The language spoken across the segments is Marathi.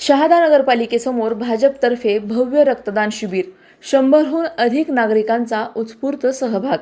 शहादा नगरपालिकेसमोर भाजपतर्फे भव्य रक्तदान शिबिर शंभरहून अधिक नागरिकांचा उत्स्फूर्त सहभाग.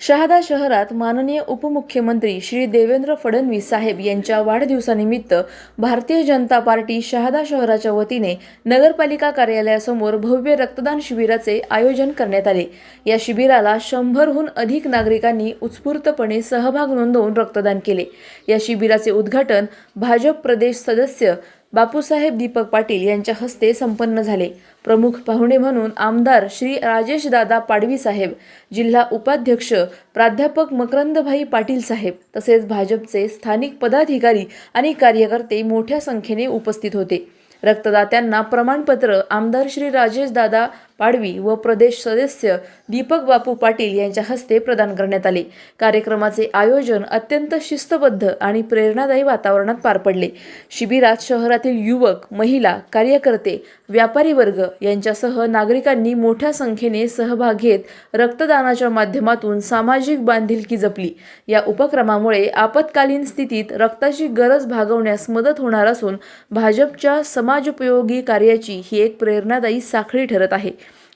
शहादा शहरात माननीय उपमुख्यमंत्री श्री देवेंद्र फडणवीस साहेब यांच्या वाढदिवसानिमित्त भारतीय जनता पार्टी शहादा शहराच्या वतीने नगरपालिका कार्यालयासमोर भव्य रक्तदान शिबिराचे आयोजन करण्यात आले. या शिबिराला शंभरहून अधिक नागरिकांनी उत्स्फूर्तपणे सहभाग नोंदवून रक्तदान केले. या शिबिराचे उद्घाटन भाजप प्रदेश सदस्य बापूसाहेब दीपक पाटील यांच्या हस्ते संपन्न झाले. प्रमुख पाहुणे म्हणून आमदार श्री राजेशदादा पाडवी साहेब जिल्हा उपाध्यक्ष प्राध्यापक मकरंदभाई पाटील साहेब तसेच भाजपचे स्थानिक पदाधिकारी आणि कार्यकर्ते मोठ्या संख्येने उपस्थित होते. रक्तदात्यांना प्रमाणपत्र आमदार श्री राजेशदादा पाडवी व प्रदेश सदस्य दीपक बापू पाटील यांच्या हस्ते प्रदान करण्यात आले. कार्यक्रमाचे आयोजन अत्यंत शिस्तबद्ध आणि प्रेरणादायी वातावरणात पार पडले. शिबिरात शहरातील युवक महिला कार्यकर्ते व्यापारी वर्ग यांच्यासह नागरिकांनी मोठ्या संख्येने सहभाग घेत रक्तदानाच्या माध्यमातून सामाजिक बांधिलकी जपली. या उपक्रमामुळे आपत्कालीन स्थितीत रक्ताची गरज भागवण्यास मदत होणार असून भाजपच्या समाजोपयोगी कार्याची ही एक प्रेरणादायी साखळी ठरत आहे.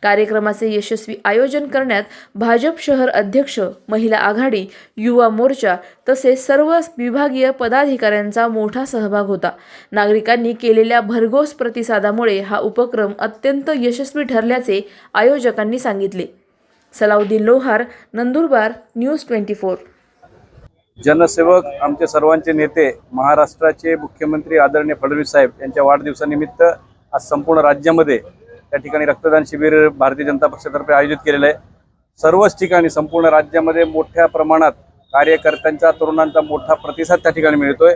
कार्यक्रमाचे यशस्वी आयोजन करण्यात भाजप शहर अध्यक्ष महिला आघाडी युवा मोर्चा तसेच सर्व विभागीय पदाधिकाऱ्यांचा मोठा सहभाग होता. नागरिकांनी केलेल्या भरघोस प्रतिसादामुळे हा उपक्रम अत्यंत यशस्वी ठरल्याचे आयोजकांनी सांगितले. Salauddin Lohar Nandurbar news twenty four. जनसेवक आमचे सर्वांचे नेते महाराष्ट्राचे मुख्यमंत्री आदरणीय फडणवीस साहेब यांच्या वाढदिवसानिमित्त आज संपूर्ण राज्यामध्ये त्या ठिकाणी रक्तदान शिबिर भारतीय जनता पक्षातर्फे आयोजित केलेलं आहे. सर्वच ठिकाणी संपूर्ण राज्यामध्ये मोठ्या प्रमाणात कार्यकर्त्यांचा तरुणांचा मोठा प्रतिसाद त्या ठिकाणी मिळतोय.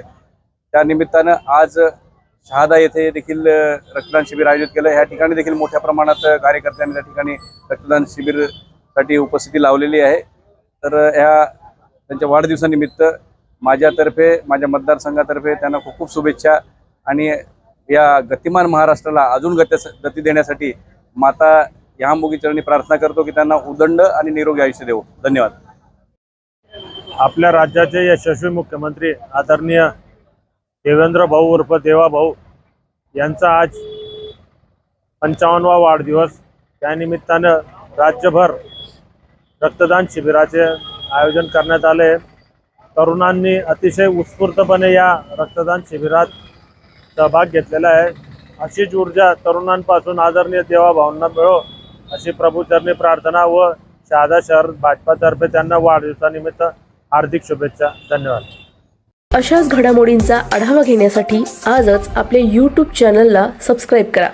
त्या निमित्तानं आज शहादा येथे देखील रक्तदान शिबिर आयोजित केलं. ह्या ठिकाणी देखील मोठ्या प्रमाणात कार्यकर्त्यांनी त्या ठिकाणी रक्तदान शिबिरसाठी उपस्थिती लावलेली आहे. तर ह्या त्यांच्या वाढदिवसानिमित्त माझ्यातर्फे माझ्या मतदारसंघातर्फे त्यांना खूप खूप शुभेच्छा आणि या गतिमान महाराष्ट्राला अजून गती गती देण्यासाठी माता ह्या चरणी प्रार्थना करतो की त्यांना उदंड आणि निरोगी आयुष्य देऊ धन्यवाद. आपल्या राज्याचे यशस्वी मुख्यमंत्री आदरणीय देवेंद्र भाऊ उर्फ देवा भाऊ यांचा आज पंचावन्नवा वाढदिवस. त्यानिमित्तानं राज्यभर रक्तदान शिबिराचे आयोजन करण्यात आले. तरुणांनी अतिशय उत्स्फूर्तपणे या रक्तदान शिबिरात सहभाग घेतलेला आहे. अशीच ऊर्जा तरुणांपासून आदरणीय देवाभावांना मिळो अशी प्रभूचरणी प्रार्थना व शहादा शहर भाजपातर्फे त्यांना वाढदिवसानिमित्त हार्दिक शुभेच्छा. धन्यवाद. अशाच घडामोडींचा आढावा घेण्यासाठी आजच आपले यूट्यूब चॅनलला सबस्क्राईब करा.